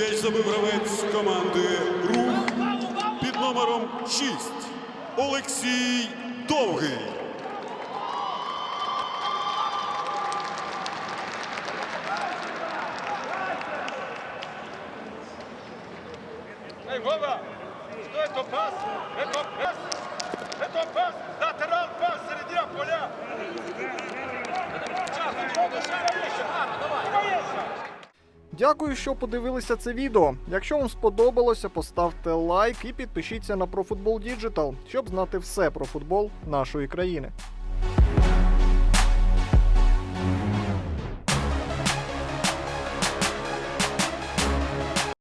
М'яч забив гравець команди Рух під номером 6 Олексій Довгий. Эй, Вова! Что это пас? Это пас! Это пас! Латерал пас! Середина поля! Дякую, що подивилися це відео. Якщо вам сподобалося, поставте лайк і підпишіться на ProFootball Digital, щоб знати все про футбол нашої країни.